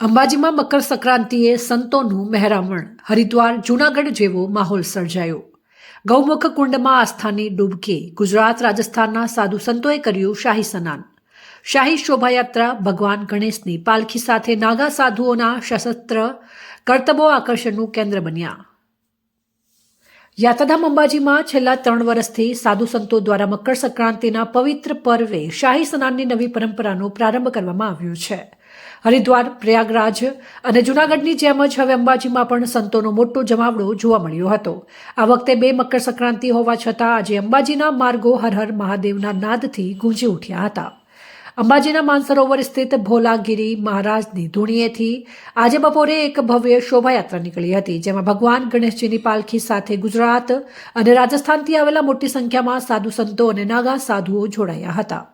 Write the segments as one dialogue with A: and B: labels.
A: અંબાજીમાં મકર સંક્રાંતિએ સંતોનું મહેરામણ. હરિદ્વાર, જૂનાગઢ જેવો માહોલ સર્જાયો. ગૌમુખ કુંડમાં આસ્થાની ડૂબકી. ગુજરાત, રાજસ્થાનના સાધુ સંતોએ કર્યું શાહી સ્નાન. શાહી શોભાયાત્રા ભગવાન ગણેશની પાલખી સાથે નાગા સાધુઓના સશસ્ત્ર કર્તબો આકર્ષણનું કેન્દ્ર બન્યા. યાત્રાધામ અંબાજીમાં છેલ્લા ત્રણ વર્ષથી સાધુ સંતો દ્વારા મકર સંક્રાંતિના પવિત્ર પર્વે શાહી સ્નાનની નવી પરંપરાનો પ્રારંભ કરવામાં આવ્યો છે. હરિદ્વાર, પ્રયાગરાજ અને જૂનાગઢની જેમ જ હવે અંબાજીમાં પણ સંતોનો મોટો જમાવડો જોવા મળ્યો હતો. આ વખતે બે મકર સંક્રાંતિ હોવા છતાં આજે અંબાજીના માર્ગો હર હર મહાદેવના નાદથી ગુંજી ઉઠ્યા હતા. અંબાજીના માનસરોવર સ્થિત ભોલાગીરી મહારાજની ધૂણીએથી આજે બપોરે એક ભવ્ય શોભાયાત્રા નીકળી હતી, જેમાં ભગવાન ગણેશજીની પાલખી સાથે ગુજરાત અને રાજસ્થાનથી આવેલા મોટી સંખ્યામાં સાધુ સંતો અને નાગા સાધુઓ જોડાયા હતા.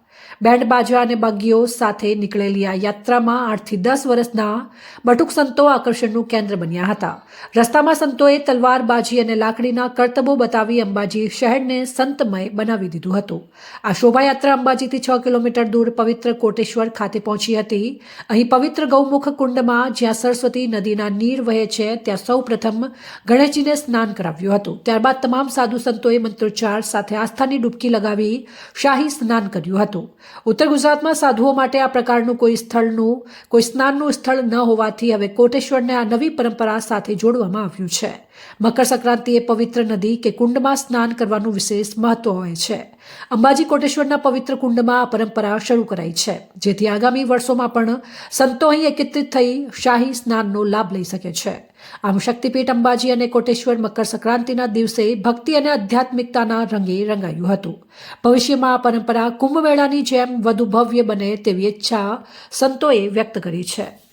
A: બેન્ડ બાજા અને બગીઓ સાથે નીકળેલી આ યાત્રામાં આઠથી દસ વર્ષના બટુક સંતો આકર્ષણનું કેન્દ્ર બન્યા હતા. રસ્તામાં સંતોએ તલવારબાજી અને લાકડીના કરતબો બતાવી અંબાજી શહેરને સંતમય બનાવી દીધું હતું. આ શોભાયાત્રા અંબાજીથી છ કિલોમીટર દૂર પવિત્ર કોટેશ્વર ખાતે પહોંચી હતી. અહીં પવિત્ર ગૌમુખ કુંડમાં જ્યાં સરસ્વતી નદીના નીર વહે છે, ત્યાં સૌ પ્રથમ ગણેશજીને સ્નાન કરાવ્યું હતું. ત્યારબાદ તમામ સાધુ સંતોએ મંત્રોચ્ચાર સાથે આસ્થાની ડૂબકી લગાવી શાહી સ્નાન કર્યું હતું. ઉત્તર ગુજરાતમાં સાધુઓ માટે આ પ્રકારનું કોઈ સ્થળનું, કોઈ સ્નાનનું સ્થળ ન હોવાથી હવે કોટેશ્વરને આ નવી પરંપરા સાથે જોડવામાં આવ્યું છે. મકર સંક્રાંતિ એ પવિત્ર નદી કે કુંડમાં સ્નાન કરવાનું વિશેષ મહત્વ હોય છે. અંબાજી કોટેશ્વરના પવિત્ર કુંડમાં આ પરંપરા શરૂ કરાઈ છે. જેથી આગામી વર્ષોમાં પણ સંતો અહીં એકત્રિત થઈ શાહી સ્નાનનો લાભ લઈ શકે છે. આમ શક્તિપીઠ અંબાજી અને કોટેશ્વર મકર સંક્રાંતિના દિવસે ભક્તિ અને આધ્યાત્મિકતાના રંગે રંગાયું હતું. ભવિષ્યમાં આ પરંપરા કુંભમેળાની જેમ વધુ ભવ્ય બને તેવી ઈચ્છા સંતોએ વ્યક્ત કરી છે.